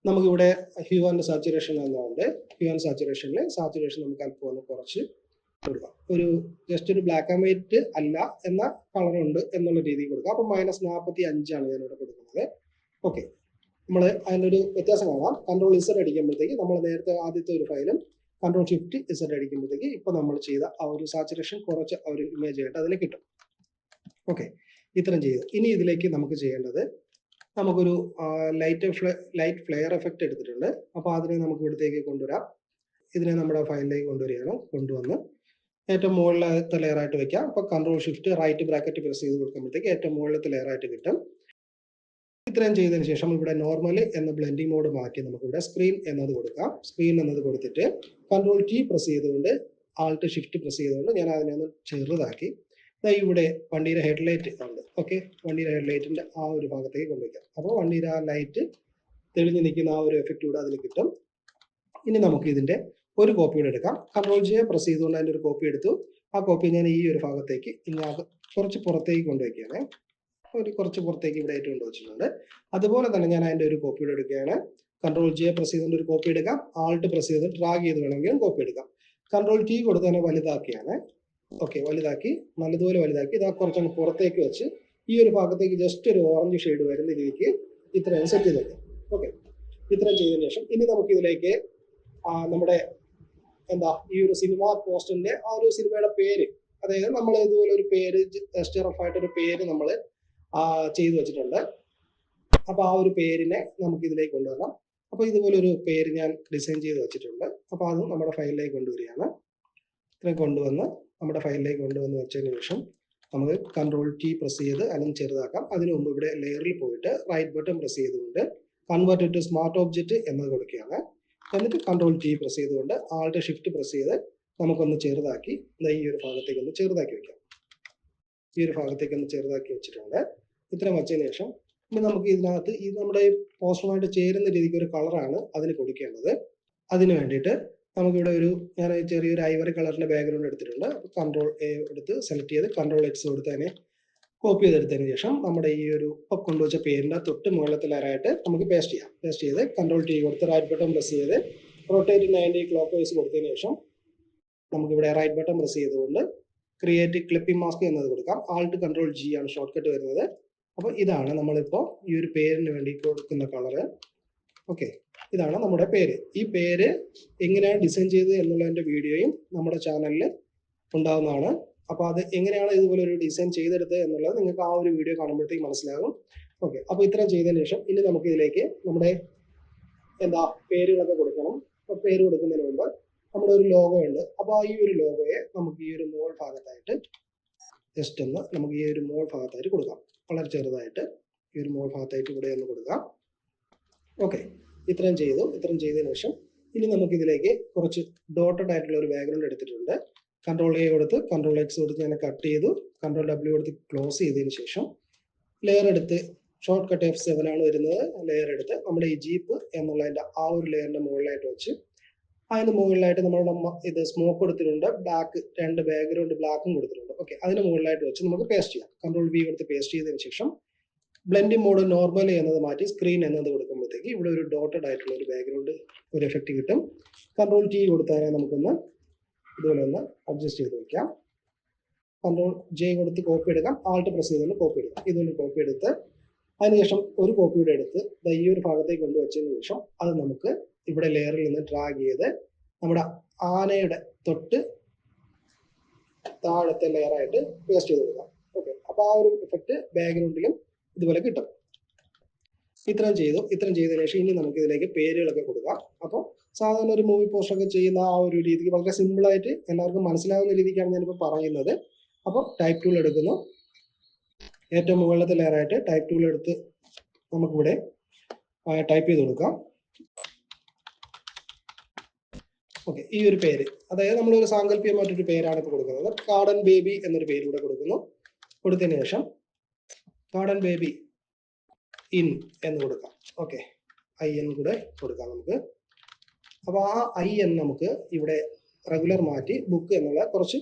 നമുക്കിവിടെ ഹ്യൂ ആൻഡ് സാച്ചുറേഷൻ എന്നുണ്ട് ഹ്യൂ ആൻഡ് സാച്ചുറേഷനിൽ സാച്ചുറേഷൻ നമുക്ക് അല്പം ഒന്ന് കുറച്ച് കൊടുക്കാം. ഒരു ജസ്റ്റ് ഒരു ബ്ലാക്ക് ആൻഡ് വൈറ്റ് അല്ല എന്ന കളറുണ്ട് എന്നുള്ള രീതിയിൽ കൊടുക്കാം. അപ്പം മൈനസ് നാൽപ്പത്തി അഞ്ചാണ് ഞാനിവിടെ കൊടുക്കുന്നത്. ഓക്കെ നമ്മൾ അതിനൊരു വ്യത്യാസം കാണാം. കൺട്രോൾ ഇസഡ് അടിക്കുമ്പോഴത്തേക്ക് നമ്മൾ നേരത്തെ ആദ്യത്തെ ഒരു ഫയലും കൺട്രോൾ ഷിഫ്റ്റ് ഇസഡ് അടിക്കുമ്പോഴത്തേക്ക് ഇപ്പോൾ നമ്മൾ ചെയ്ത ആ ഒരു സാച്ചുറേഷൻ കുറച്ച് ആ ഒരു ഇമേജ് ആയിട്ട് അതിൽ കിട്ടും. ഓക്കെ ഇത്രയും ചെയ്തു ഇനി ഇതിലേക്ക് നമുക്ക് ചെയ്യേണ്ടത് നമുക്കൊരു ലൈറ്റ് ഫ്ലെ ലൈറ്റ് ഫ്ലെയർ എഫക്റ്റ് എടുത്തിട്ടുണ്ട്. അപ്പോൾ അതിനെ നമുക്ക് ഇവിടത്തേക്ക് കൊണ്ടുവരാം. ഇതിനെ നമ്മുടെ ഫയലിലേക്ക് കൊണ്ടുവരികയാണ്. കൊണ്ടുവന്ന് ഏറ്റവും മുകളിലത്തെ ലെയറായിട്ട് വെക്കാം. അപ്പോൾ control shift right bracket press ചെയ്ത് കൊടുക്കുമ്പോഴത്തേക്ക് ഏറ്റവും മുകളിലത്തെ ലെയറായിട്ട് കിട്ടും. ഇത്രയും ചെയ്തതിന് ശേഷം ഇവിടെ നോർമൽ എന്ന ബ്ലെൻഡിങ് മോഡ് മാറ്റി നമുക്ക് ഇവിടെ സ്ക്രീൻ എന്നത് കൊടുക്കാം. സ്ക്രീൻ എന്നത് കൊടുത്തിട്ട് കൺട്രോൾ ടി പ്രസ് ചെയ്തുകൊണ്ട് ആൾട്ട് ഷിഫ്റ്റ് പ്രസ് ചെയ്തുകൊണ്ട് ഞാൻ അതിനെ ഒന്ന് ചെറുതാക്കി ഇവിടെ വണ്ടിയുടെ ഹെഡ്ലൈറ്റ് ഉണ്ട്. ഓക്കെ വണ്ടിയുടെ ഹെഡ്ലൈറ്റിന്റെ ആ ഒരു ഭാഗത്തേക്ക് കൊണ്ടുവയ്ക്കാം. അപ്പോൾ വണ്ടിയുടെ ആ ലൈറ്റ് തെളിഞ്ഞു നിൽക്കുന്ന ആ ഒരു എഫക്റ്റ് കൂടെ അതിൽ കിട്ടും. ഇനി നമുക്ക് ഇതിന്റെ ഒരു കോപ്പി കൂടെ എടുക്കാം. കൺട്രോൾ ചെയ്യാൻ പ്രസ് ചെയ്തുകൊണ്ട് അതിന്റെ ഒരു കോപ്പി എടുത്തു. ആ കോപ്പി ഞാൻ ഈ ഒരു ഭാഗത്തേക്ക് ഇങ്ങോട്ട് കുറച്ച് പുറത്തേക്ക് കൊണ്ടുവയ്ക്കുകയാണ്. ഒരു കുറച്ച് പുറത്തേക്ക് ഇവിടെ ആയിട്ട് കൊണ്ടുവച്ചിട്ടുണ്ട്. അതുപോലെ തന്നെ ഞാൻ അതിന്റെ ഒരു കോപ്പി കൂടെ എടുക്കുകയാണ്. കൺട്രോൾ ജെ പ്രസ് ചെയ്തുകൊണ്ട് ഒരു കോപ്പി എടുക്കാം. ആൾട്ട് പ്രസ് ചെയ്ത് ഡ്രാഗ് ചെയ്ത് വേണമെങ്കിലും കോപ്പി എടുക്കാം. കൺട്രോൾ ടി കൊടുത്ത് തന്നെ വലുതാക്കിയാണ് ഓക്കെ വലുതാക്കി നല്ലതുപോലെ വലുതാക്കി ഇതാ കുറച്ചങ്ങ് പുറത്തേക്ക് വെച്ച് ഈ ഒരു ഭാഗത്തേക്ക് ജസ്റ്റ് ഒരു ഓറഞ്ച് ഷെയ്ഡ് വരുന്ന രീതിക്ക് ഇത്രയും സെറ്റ് ചെയ്ത് ഓക്കെ ഇത്രയും ചെയ്തതിനു ശേഷം ഇനി നമുക്ക് ഇതിലേക്ക് നമ്മുടെ എന്താ ഈ ഒരു സിനിമ പോസ്റ്ററിന്റെ ആ ഒരു സിനിമയുടെ പേര് അതായത് നമ്മൾ ഇതുപോലെ ഒരു പേര് ജസ്റ്റ് റഫ് ഒരു പേര് നമ്മൾ ചെയ്തു വെച്ചിട്ടുണ്ട്. അപ്പൊ ആ ഒരു പേരിനെ നമുക്ക് ഇതിലേക്ക് കൊണ്ടുവരണം അപ്പൊ ഇതുപോലെ ഒരു പേര് ഞാൻ ഡിസൈൻ ചെയ്ത് വെച്ചിട്ടുണ്ട്. അപ്പൊ അത് നമ്മുടെ ഫയലിലേക്ക് കൊണ്ടുവരികയാണ്. ഇത്രയും കൊണ്ടുവന്ന് നമ്മുടെ ഫയലിലേക്ക് കൊണ്ടുവന്ന് വെച്ചതിന് ശേഷം നമുക്ക് കൺട്രോൾ ടി പ്രസ് ചെയ്ത് അല്ലെങ്കിൽ ചെറുതാക്കാം. അതിനു മുമ്പ് ഇവിടെ ലെയറിൽ പോയിട്ട് റൈറ്റ് ബട്ടൺ പ്രസ് ചെയ്തുകൊണ്ട് കൺവേർട്ട് ടു സ്മാർട്ട് ഓബ്ജക്റ്റ് എന്നത് കൊടുക്കുകയാണ്. എന്നിട്ട് കൺട്രോൾ ടി പ്രസ് ചെയ്തുകൊണ്ട് ആളുടെ ഷിഫ്റ്റ് പ്രസ് ചെയ്ത് നമുക്കൊന്ന് ചെറുതാക്കി ഈ ഒരു ഭാഗത്തേക്ക് ഒന്ന് ചെറുതാക്കി വെക്കാം. ഈ ഒരു ഭാഗത്തേക്ക് ഒന്ന് ചെറുതാക്കി വെച്ചിട്ടുണ്ട്. ഇത്രയും വെച്ചതിന് ശേഷം ഇനി നമുക്ക് ഇതിനകത്ത് ഇത് നമ്മുടെ പോസ്റ്ററുമായിട്ട് ചേരുന്ന രീതിക്ക് ഒരു കളറാണ് അതിന് കൊടുക്കേണ്ടത്. അതിന് വേണ്ടിയിട്ട് നമുക്കിവിടെ ഒരു ഞാൻ ചെറിയൊരു ഐവറി കളറിന്റെ ബാക്ക്ഗ്രൗണ്ട് എടുത്തിട്ടുണ്ട്. കൺട്രോൾ എ എടുത്ത് സെലക്ട് ചെയ്ത് കൺട്രോൾ എക്സ് കൊടുത്ത് അതിനെ കോപ്പി ചെയ്തെടുത്തതിന് ശേഷം നമ്മുടെ ഈ ഒരു ഇപ്പൊ കൊണ്ടുവച്ച പേരിന്റെ തൊട്ട് മുകളിലത്തെ ലെയറായിട്ട് നമുക്ക് പേസ്റ്റ് ചെയ്യാം. പേസ്റ്റ് ചെയ്ത് കൺട്രോൾ ടി കൊടുത്ത് റൈറ്റ് ബട്ടൺ പ്രസ് ചെയ്ത് റൊട്ടേറ്റ് നയന്റി ക്ലോക്ക് വൈസ് കൊടുത്തതിന് ശേഷം നമുക്കിവിടെ റൈറ്റ് ബട്ടൺ പ്രസ് ചെയ്തുകൊണ്ട് ക്രിയേറ്റ് ക്ലിപ്പിംഗ് മാസ്ക് എന്നത് കൊടുക്കാം. ആൾട്ട് കൺട്രോൾ ജി ആണ് ഷോർട്ട് കട്ട് വരുന്നത്. അപ്പോൾ ഇതാണ് നമ്മളിപ്പോൾ ഈ ഒരു പേരിന് വേണ്ടി കൊടുക്കുന്ന കളറ് ഓക്കെ ഇതാണ് നമ്മുടെ പേര്. ഈ പേര് എങ്ങനെയാണ് ഡിസൈൻ ചെയ്തത് എന്നുള്ളതിന്റെ വീഡിയോയും നമ്മുടെ ചാനലിൽ ഉണ്ടാകുന്നതാണ് അപ്പോൾ അത് എങ്ങനെയാണ് ഇതുപോലെ ഒരു ഡിസൈൻ ചെയ്തെടുത്തത് എന്നുള്ളത് നിങ്ങൾക്ക് ആ ഒരു വീഡിയോ കാണുമ്പോഴത്തേക്ക് മനസ്സിലാകും. ഓക്കെ അപ്പോൾ ഇത്രയും ചെയ്തതിന് ശേഷം ഇനി നമുക്ക് ഇതിലേക്ക് നമ്മുടെ എന്താ പേരുകളൊക്കെ കൊടുക്കണം. അപ്പോൾ പേര് കൊടുക്കുന്നതിന് മുമ്പ് നമ്മുടെ ഒരു ലോഗോ ഉണ്ട്. അപ്പോൾ ഈ ഒരു ലോഗോയെ നമുക്ക് ഈ ഒരു മോൾ ഭാഗത്തായിട്ട് ജസ്റ്റ് ഒന്ന് നമുക്ക് ഈ ഒരു മോൾ ഭാഗത്തായിട്ട് കൊടുക്കാം. വളരെ ചെറുതായിട്ട് ഈ ഒരു മോൾ ഭാഗത്തായിട്ട് ഇവിടെ ഒന്ന് കൊടുക്കാം. ഓക്കെ ഇത്രയും ചെയ്തു ഇത്രയും ചെയ്തതിനു ശേഷം ഇനി നമുക്ക് ഇതിലേക്ക് കുറച്ച് ഡോട്ടഡ് ആയിട്ടുള്ള ഒരു ബാക്ക്ഗ്രൗണ്ട് എടുത്തിട്ടുണ്ട്. കൺട്രോൾ എ കൊടുത്ത് കൺട്രോൾ എക്സ് കൊടുത്ത് ഞാൻ കട്ട് ചെയ്തു. കൺട്രോൾ ഡബ്ല്യു കൊടുത്ത് ക്ലോസ് ചെയ്തതിന് ശേഷം ലെയർ എടുത്ത് ഷോർട്ട് കട്ട് എഫ് സെവൻ ആണ് വരുന്നത്. ലെയർ എടുത്ത് നമ്മുടെ ഈ ജീപ്പ് എന്നുള്ളതിന്റെ ആ ഒരു ലെയറിന്റെ മുകളിലായിട്ട് വെച്ച് അതിന് മുകളിലായിട്ട് നമ്മൾ നമ്മ ഇത് സ്മോക്ക് കൊടുത്തിട്ടുണ്ട് ബ്ലാക്ക് രണ്ട് ബാക്ക്ഗ്രൗണ്ട് ബ്ലാക്കും കൊടുത്തിട്ടുണ്ട്. ഓക്കെ അതിന് മുകളിലായിട്ട് വെച്ച് നമുക്ക് പേസ്റ്റ് ചെയ്യാം. കൺട്രോൾ വി കൊടുത്ത് പേസ്റ്റ് ചെയ്തതിന് ശേഷം ബ്ലെൻഡിംഗ് മോഡ് നോർമൽ എന്നത് മാറ്റി സ്ക്രീൻ എന്നത് കൊടുക്കുമ്പോഴത്തേക്ക് ഇവിടെ ഒരു ഡോട്ടഡ് ആയിട്ടുള്ള ഒരു ബാക്ക്ഗ്രൗണ്ട് ഒരു എഫക്റ്റ് കിട്ടും. കൺട്രോൾ ടി കൊടുത്താൽ നമുക്കൊന്ന് ഇതുപോലെ ഒന്ന് അഡ്ജസ്റ്റ് ചെയ്ത് വയ്ക്കാം കൺട്രോൾ ജെ കൊടുത്ത് കോപ്പി എടുക്കാം. ആൾട്ട് പ്രസ് ചെയ്തുകൊണ്ട് കോപ്പി എടുക്കാം. ഇതുപോലെ കോപ്പി എടുത്ത് അതിനുശേഷം ഒരു കോപ്പി കൂടെ എടുത്ത് ഈ ഒരു ഭാഗത്തേക്ക് കൊണ്ടുവച്ചതിന് ശേഷം അത് നമുക്ക് ഇവിടെ ലെയറിൽ നിന്ന് ഡ്രാഗ് ചെയ്ത് നമ്മുടെ ആനയുടെ തൊട്ട് താഴത്തെ ലെയറായിട്ട് പേസ്റ്റ് ചെയ്ത് കൊടുക്കാം. ഓക്കെ അപ്പോൾ ആ ഒരു എഫക്റ്റ് ബാക്ക്ഗ്രൗണ്ടിലും ഇതുപോലെ കിട്ടും. ഇത്രയും ചെയ്തു. ഇത്രയും ചെയ്തതിനു ശേഷം ഇനി നമുക്ക് ഇതിലേക്ക് പേരുകളൊക്കെ കൊടുക്കാം. അപ്പോൾ സാധാരണ ഒരു മൂവി പോസ്റ്റർ ഒക്കെ ചെയ്യുന്ന ആ ഒരു രീതിക്ക് വളരെ സിമ്പിളായിട്ട് എല്ലാവർക്കും മനസ്സിലാവുന്ന രീതിക്കാണ് ഞാനിപ്പോൾ പറയുന്നത്. അപ്പോൾ ടൈപ്പ് ടൂൾ എടുക്കുന്നു. ഏറ്റവും മുകളിലത്തെ ലെയറായിട്ട് ടൈപ്പ് ടൂൾ എടുത്ത് നമുക്കിവിടെ ടൈപ്പ് ചെയ്ത് കൊടുക്കാം. ഓക്കെ ഈ ഒരു പേര്. അതായത് നമ്മളൊരു സാങ്കല്പികമായിട്ടൊരു പേരാണ് ഇപ്പോൾ കൊടുക്കുന്നത്. കാർഡൻ ബേബി എന്നൊരു പേര് ഇവിടെ കൊടുക്കുന്നു. കൊടുത്തതിന് ശേഷം കാർഡൻ ബേബി ഇൻ എന്ന് കൊടുക്കാം. ഓക്കെ ഐ എൻ കൂടെ കൊടുക്കാം നമുക്ക്. അപ്പോൾ ആ ഐ എൻ നമുക്ക് ഇവിടെ റെഗുലർ മാറ്റി ബുക്ക് എന്നുള്ള കുറച്ച്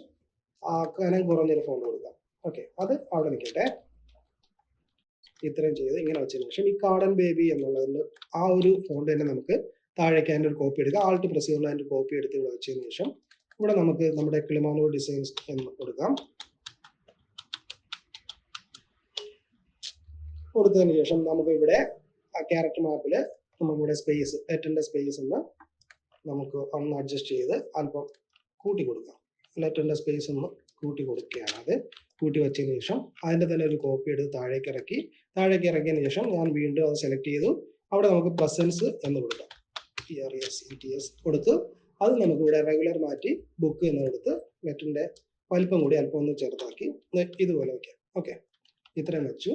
കനം കുറഞ്ഞൊരു ഫോണ്ട് കൊടുക്കാം. ഓക്കെ അത് അവിടെ നിൽക്കട്ടെ. ഇത്രയും ചെയ്ത് ഇങ്ങനെ വെച്ചതിന് ശേഷം ഈ കാർഡൻ ബേബി എന്നുള്ളതിന്റെ ആ ഒരു ഫോണ്ട് തന്നെ നമുക്ക് താഴേക്ക് അതിന്റെ ഒരു കോപ്പി എടുക്കാം. ആൾട്ട് പ്രസ് ചെയ്യുന്ന അതിന്റെ കോപ്പി എടുത്ത് ഇവിടെ വെച്ചതിന് ശേഷം ഇവിടെ നമുക്ക് നമ്മുടെ ക്ലിമാനോ ഡിസൈൻസ് എന്ന് കൊടുക്കാം. കൊടുത്തതിന് ശേഷം നമുക്ക് ഇവിടെ ആ ക്യാരക്ടർ മാപ്പിൽ നമുക്കിവിടെ സ്പേസ് ലെറ്ററിന്റെ സ്പേസ് ഒന്ന് നമുക്ക് ഒന്ന് അഡ്ജസ്റ്റ് ചെയ്ത് അല്പം കൂട്ടി കൊടുക്കാം. ലെറ്ററിന്റെ സ്പേസ് ഒന്ന് കൂട്ടി കൊടുക്കുകയാണ് അത്. കൂട്ടി വെച്ചതിന് ശേഷം അതിന്റെ തന്നെ ഒരു കോപ്പി എടുത്ത് താഴേക്ക് ഇറക്കി. താഴേക്ക് ഇറക്കിയതിന് ശേഷം ഞാൻ വീണ്ടും അത് സെലക്ട് ചെയ്തു. അവിടെ നമുക്ക് പ്രസൻസ് എന്ന് കൊടുക്കാം. P R S E T S കൊടുത്ത്. അത് നമുക്ക് ഇവിടെ റെഗുലർ മാറ്റി ബുക്ക് എന്ന് കൊടുത്ത് നെറ്റിന്റെ വലിപ്പം കൂടി അല്പം ഒന്ന് ചെറുതാക്കി. ഇതുപോലെ വയ്ക്കാം ഓക്കെ ഇത്രയും വെച്ചു.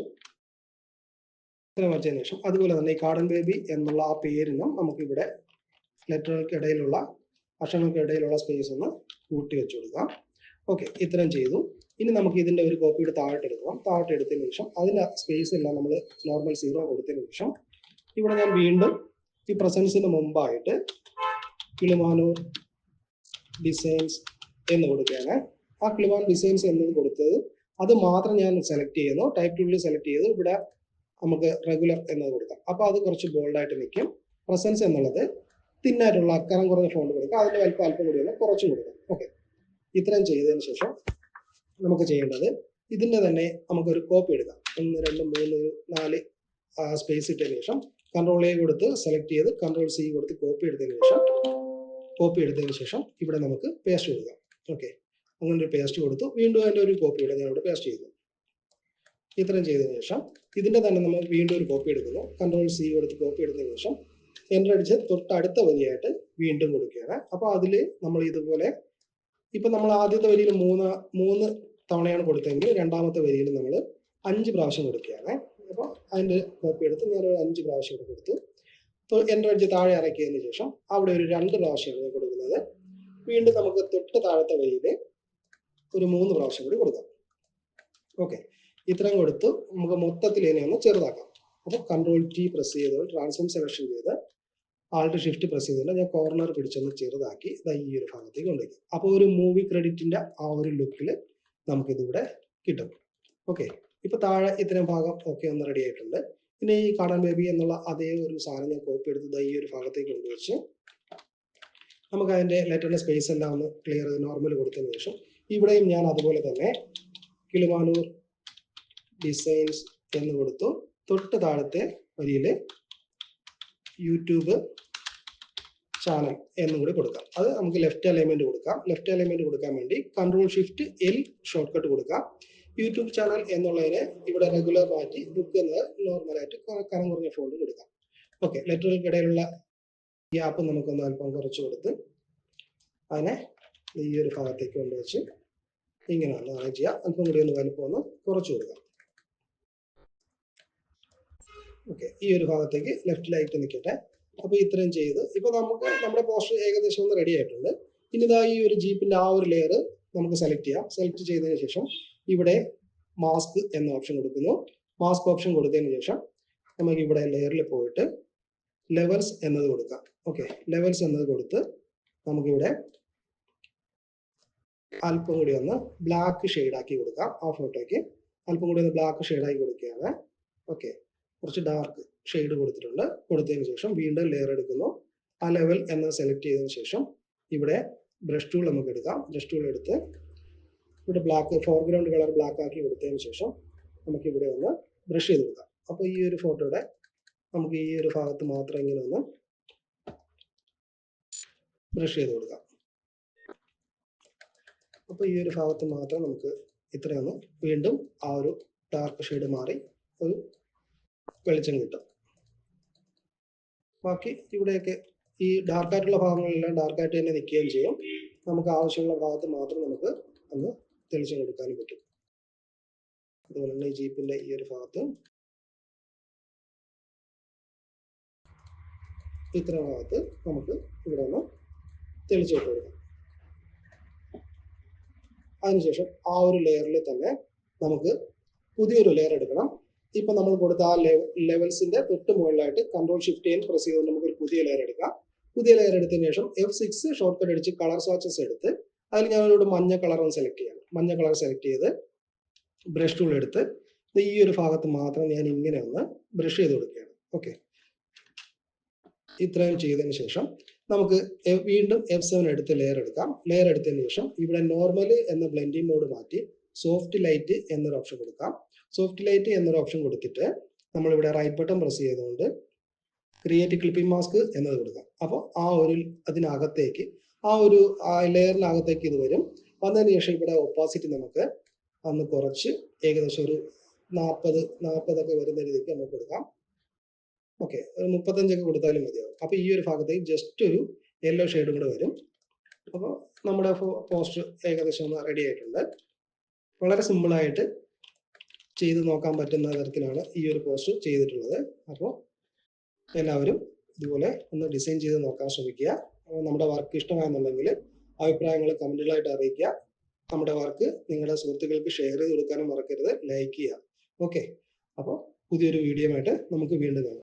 ശേഷം അതുപോലെ തന്നെ ഈ കാടൻ ബേബി എന്നുള്ള ആ പേരിനും നമുക്കിവിടെ ലെറ്ററുകൾക്കിടയിലുള്ള അക്ഷരങ്ങൾക്കിടയിലുള്ള സ്പേസ് ഒന്ന് കൂട്ടി വെച്ചു കൊടുക്കാം. ഓക്കെ ഇത്രയും ചെയ്തു. ഇനി നമുക്ക് ഇതിന്റെ ഒരു കോപ്പിയുടെ താഴോട്ട് എടുക്കാം. താഴോട്ട് എടുത്തതിന് ശേഷം അതിന്റെ സ്പേസ് എല്ലാം നമ്മൾ നോർമൽ സീറോ കൊടുത്തതിന് ശേഷം ഇവിടെ ഞാൻ വീണ്ടും ഈ പ്രസൻസിന് മുമ്പായിട്ട് കിളിമാനൂർ ഡിസൈൻസ് എന്ന് കൊടുക്കുകയാണ്. ആ കിളിമാൻ ഡിസൈൻസ് എന്നത് കൊടുത്തത്. അത് മാത്രം ഞാൻ സെലക്ട് ചെയ്യുന്നു. ടൈപ്പ് ടൂളിൽ സെലക്ട് ചെയ്ത്. ഇവിടെ നമുക്ക് റെഗുലർ എന്നത് കൊടുക്കാം. അപ്പോൾ അത് കുറച്ച് ബോൾഡായിട്ട് നിൽക്കും പ്രസൻസ് എന്നുള്ളത് തിന്നായിട്ടുള്ള അക്കരം കുറഞ്ഞ ഫോണ്ട് കൊടുക്കുക അതിന്റെ വലിപ്പം അല്പം കൂടി ഒന്ന് കുറച്ചും കൊടുക്കാം. ഓക്കെ ഇത്രയും ചെയ്തതിന് ശേഷം നമുക്ക് ചെയ്യേണ്ടത് ഇതിന്റെ തന്നെ നമുക്കൊരു കോപ്പി എടുക്കാം. ഒന്ന് രണ്ട് മൂന്ന് നാല് സ്പേസ് ഇട്ടതിന് ശേഷം കൺട്രോൾ എ കൊടുത്ത് സെലക്ട് ചെയ്ത് കൺട്രോൾ സി കൊടുത്ത് കോപ്പി എടുത്തതിന് ശേഷം കോപ്പി എടുത്തതിന് ശേഷം ഇവിടെ നമുക്ക് പേസ്റ്റ് കൊടുക്കാം. ഓക്കെ അങ്ങനെ ഒരു പേസ്റ്റ് കൊടുത്തു. വീണ്ടും അതിന്റെ ഒരു കോപ്പി ഇവിടെ ഞാൻ ഇവിടെ പേസ്റ്റ് ചെയ്തു ഇത്രയും ചെയ്ത ശേഷം ഇതിന്റെ തന്നെ നമ്മൾ വീണ്ടും ഒരു കോപ്പി എടുക്കുന്നു. കൺട്രോൾ സി കൊടുത്ത് കോപ്പി എടുത്തതിന് ശേഷം എന്റർ അടിച്ച് തൊട്ടടുത്ത വരിയായിട്ട് വീണ്ടും കൊടുക്കുകയാണ്. അപ്പോൾ അതിൽ നമ്മൾ ഇതുപോലെ ഇപ്പൊ നമ്മൾ ആദ്യത്തെ വരിയിൽ മൂന്ന് മൂന്ന് തവണയാണ് കൊടുത്തതെങ്കിൽ രണ്ടാമത്തെ വരിയിൽ നമ്മൾ അഞ്ച് പ്രാവശ്യം കൊടുക്കുകയാണ്. അപ്പോൾ അതിന്റെ കോപ്പി എടുത്ത് ഞാൻ ഒരു അഞ്ച് പ്രാവശ്യം ഇവിടെ കൊടുത്തു. അപ്പോൾ എന്റർ അടിച്ച് താഴെ ഇറക്കിയതിന് ശേഷം അവിടെ ഒരു രണ്ട് പ്രാവശ്യമാണ് കൊടുക്കുന്നത്. വീണ്ടും നമുക്ക് തൊട്ട് താഴത്തെ വരിയിൽ ഒരു മൂന്ന് പ്രാവശ്യം കൂടി കൊടുക്കാം. ഓക്കെ ഇത്രയും കൊടുത്ത് നമുക്ക് മൊത്തത്തിൽ ഇതിനെ ഒന്ന് ചെറുതാക്കാം. അപ്പോൾ കൺട്രോൾ ടി പ്രസ് ചെയ്ത് ട്രാൻസ്ഫോം സെലക്ഷൻ ചെയ്ത് ആൾട്ട് ഷിഫ്റ്റ് പ്രസ് ചെയ്തുകൊണ്ട് ഞാൻ കോർണർ പിടിച്ചൊന്ന് ചെറുതാക്കി ഈ ഒരു ഭാഗത്തേക്ക് കൊണ്ടുവയ്ക്കും അപ്പോൾ ഒരു മൂവി ക്രെഡിറ്റിന്റെ ആ ഒരു ലുക്കിൽ നമുക്കിതിവിടെ കിട്ടും. ഓക്കെ ഇപ്പൊ താഴെ ഇത്രയും ഭാഗം ഒക്കെ ഒന്ന് റെഡി ആയിട്ടുണ്ട്. പിന്നെ ഈ കാണാൻ ബേബി എന്നുള്ള അതേ ഒരു സാധനം ഞാൻ കോപ്പി എടുത്ത് ഈ ഒരു ഭാഗത്തേക്ക് കൊണ്ടുവച്ച് നമുക്ക് അതിന്റെ ലെറ്ററിന്റെ സ്പേസ് എല്ലാം ഒന്ന് ക്ലിയർ നോർമൽ കൊടുത്തതിന് ശേഷം ഇവിടെയും ഞാൻ അതുപോലെ തന്നെ കിളിമാനൂർ ഡിസൈൻസ് എന്ന് കൊടുത്തു. തൊട്ട് താഴത്തെ വരിയിൽ യൂട്യൂബ് ചാനൽ എന്ന് കൂടി കൊടുക്കാം. അത് നമുക്ക് ലെഫ്റ്റ് അലൈൻമെന്റ് കൊടുക്കാം. ലെഫ്റ്റ് അലൈൻമെന്റ് കൊടുക്കാൻ വേണ്ടി control shift L shortcut കൊടുക്കാം. യൂട്യൂബ് ചാനൽ എന്നുള്ളതിനെ ഇവിടെ റെഗുലർ മാറ്റി ബുക്ക് എന്നത് നോർമലായിട്ട് കനം കുറഞ്ഞ ഫോണ്ട് കൊടുക്കാം. ഓക്കെ ലെറ്ററുകൾക്കിടയിലുള്ള ഗ്യാപ്പ് നമുക്കൊന്ന് അല്പം കുറച്ച് കൊടുത്ത് അതിനെ ഈ ഒരു ഭാഗത്തേക്ക് കൊണ്ടുവച്ച് ഇങ്ങനെ ഒന്ന് അറേഞ്ച് അല്പം കൂടി ഒന്ന് വലിപ്പം ഒന്ന് കുറച്ച് കൊടുക്കാം. ഓക്കെ ഈ ഒരു ഭാഗത്തേക്ക് ലെഫ്റ്റിലായിട്ട് നിൽക്കട്ടെ. അപ്പോൾ ഇത്രയും ചെയ്ത് ഇപ്പൊ നമുക്ക് നമ്മുടെ പോസ്റ്റർ ഏകദേശം ഒന്ന് റെഡി ആയിട്ടുണ്ട്. ഇനി ഇതാ ഈ ഒരു ജീപ്പിന്റെ ആ ഒരു ലെയർ നമുക്ക് സെലക്ട് ചെയ്യാം. സെലക്ട് ചെയ്തതിന് ശേഷം ഇവിടെ മാസ്ക് എന്ന ഓപ്ഷൻ കൊടുക്കുന്നു. മാസ്ക് ഓപ്ഷൻ കൊടുത്തതിന് ശേഷം നമുക്ക് ഇവിടെ ലെയറിൽ പോയിട്ട് ലെവൽസ് എന്നത് കൊടുക്കാം. ഓക്കെ ലെവൽസ് എന്നത് കൊടുത്ത് നമുക്കിവിടെ അല്പം കൂടി ഒന്ന് ബ്ലാക്ക് ആക്കി കൊടുക്കാം. ആ ഫോട്ടോയ്ക്ക് അല്പം കൂടി ഒന്ന് ബ്ലാക്ക് ആക്കി കൊടുക്കുകയാണ്. ഓക്കെ കുറച്ച് ഡാർക്ക് ഷെയ്ഡ് കൊടുത്തിട്ടുണ്ട്. കൊടുത്തതിന് ശേഷം വീണ്ടും ലെയർ എടുക്കുന്നു. ആ ലെവൽ എന്നത് സെലക്ട് ചെയ്തതിന് ശേഷം ഇവിടെ ബ്രഷ് ടൂൾ നമുക്ക് എടുക്കാം. ബ്രഷ് ടൂൾ എടുത്ത് ഇവിടെ ബ്ലാക്ക് ഫോർഗ്രൗണ്ട് കളർ ബ്ലാക്ക് ആക്കി കൊടുത്തതിന് ശേഷം നമുക്ക് ഇവിടെ ഒന്ന് ബ്രഷ് ചെയ്ത് കൊടുക്കാം. അപ്പോൾ ഈ ഒരു ഫോട്ടോയുടെ നമുക്ക് ഈ ഒരു ഭാഗത്ത് മാത്രം ഇങ്ങനെ ഒന്ന് ബ്രഷ് ചെയ്ത് കൊടുക്കാം. അപ്പോൾ ഈ ഒരു ഭാഗത്ത് മാത്രം നമുക്ക് ഇത്രയൊന്ന് വീണ്ടും ആ ഒരു ഡാർക്ക് ഷെയ്ഡ് മാറി ഒരു വെളിച്ചം കിട്ടും. ബാക്കി ഇവിടെയൊക്കെ ഈ ഡാർക്കായിട്ടുള്ള ഭാഗങ്ങളെല്ലാം ഡാർക്കായിട്ട് തന്നെ നിൽക്കുകയും ചെയ്യും. നമുക്ക് ആവശ്യമുള്ള ഭാഗത്ത് മാത്രം നമുക്ക് ഒന്ന് തെളിച്ചം കൊടുക്കാനും പറ്റും. അതുപോലെ തന്നെ ഈ ജീപ്പിന്റെ ഈ ഒരു ഭാഗത്ത് ഇത്ര ഭാഗത്ത് നമുക്ക് ഇവിടെ ഒന്ന് തെളിച്ചിട്ട് കൊടുക്കാം. അതിനുശേഷം ആ ഒരു ലെയറിൽ തന്നെ നമുക്ക് പുതിയൊരു ലെയർ എടുക്കണം. ഇപ്പൊ നമ്മൾ കൊടുത്ത ആ ലെവൽസിന്റെ തൊട്ട് മുകളിലായിട്ട് കൺട്രോൾ ഷിഫ്റ്റ് ചെയ്യാൻ പ്രസ് ചെയ്ത് നമുക്ക് ഒരു പുതിയ ലെയർ എടുക്കാം. പുതിയ ലെയർ എടുത്തതിന് ശേഷം എഫ് സിക്സ് ഷോർട്ട് കട്ട് അടിച്ച് കളർ സ്വാച്ചസ് എടുത്ത് അതിൽ ഞാനൊരു മഞ്ഞ കളർ ഒന്ന് സെലക്ട് ചെയ്യാം. മഞ്ഞ കളർ സെലക്ട് ചെയ്ത് ബ്രഷ് ടൂൾ എടുത്ത് ഈ ഒരു ഭാഗത്ത് മാത്രം ഞാൻ ഇങ്ങനെ ഒന്ന് ബ്രഷ് ചെയ്ത് കൊടുക്കുകയാണ്. ഓക്കെ ഇത്രയും ചെയ്തതിന് ശേഷം നമുക്ക് വീണ്ടും എഫ് സെവൻ എടുത്ത് ലെയർ എടുക്കാം. ലെയർ എടുത്തതിന് ശേഷം ഇവിടെ നോർമൽ എന്ന ബ്ലെൻഡിങ് മോഡ് മാറ്റി സോഫ്റ്റ് ലൈറ്റ് എന്നൊരു ഓപ്ഷൻ കൊടുക്കാം. സോഫ്റ്റ് ലൈറ്റ് എന്നൊരു ഓപ്ഷൻ കൊടുത്തിട്ട് നമ്മളിവിടെ റൈറ്റ് ബട്ടൺ പ്രസ് ചെയ്തുകൊണ്ട് ക്രിയേറ്റ് ക്ലിപ്പിംഗ് മാസ്ക് എന്നത് കൊടുക്കാം. അപ്പോൾ ആ ഒരു അതിനകത്തേക്ക് ആ ഒരു ലെയറിനകത്തേക്ക് ഇത് വരും. വന്നതിന് ശേഷം ഇവിടെ ഒപ്പാസിറ്റി നമുക്ക് അന്ന് കുറച്ച് ഏകദേശം ഒരു നാൽപ്പത് നാൽപ്പതൊക്കെ വരുന്ന രീതിക്ക് നമുക്ക് കൊടുക്കാം. ഓക്കെ ഒരു മുപ്പത്തഞ്ചൊക്കെ കൊടുത്താലും മതിയാവും. അപ്പോൾ ഈ ഒരു ഭാഗത്തേക്ക് ജസ്റ്റ് ഒരു യെല്ലോ ഷെയ്ഡും കൂടെ വരും. അപ്പോൾ നമ്മുടെ പോസ്റ്റർ ഏകദേശം ഒന്ന് റെഡി ആയിട്ടുണ്ട്. വളരെ സിമ്പിളായിട്ട് ചെയ്ത് നോക്കാൻ പറ്റുന്ന തരത്തിലാണ് ഈ ഒരു പോസ്റ്റ് ചെയ്തിട്ടുള്ളത്. അപ്പോൾ എല്ലാവരും ഇതുപോലെ ഒന്ന് ഡിസൈൻ ചെയ്ത് നോക്കാൻ ശ്രമിക്കുക. നമ്മുടെ വർക്ക് ഇഷ്ടമാണെന്നുണ്ടെങ്കിൽ അഭിപ്രായങ്ങൾ കമന്റുകളായിട്ട് അറിയിക്കുക. നമ്മുടെ വർക്ക് നിങ്ങളുടെ സുഹൃത്തുക്കൾക്ക് ഷെയർ ചെയ്ത് കൊടുക്കാനും മറക്കരുത്. ലൈക്ക് ചെയ്യുക. ഓക്കെ അപ്പോൾ പുതിയൊരു വീഡിയോ ആയിട്ട് നമുക്ക് വീണ്ടും കാണാം.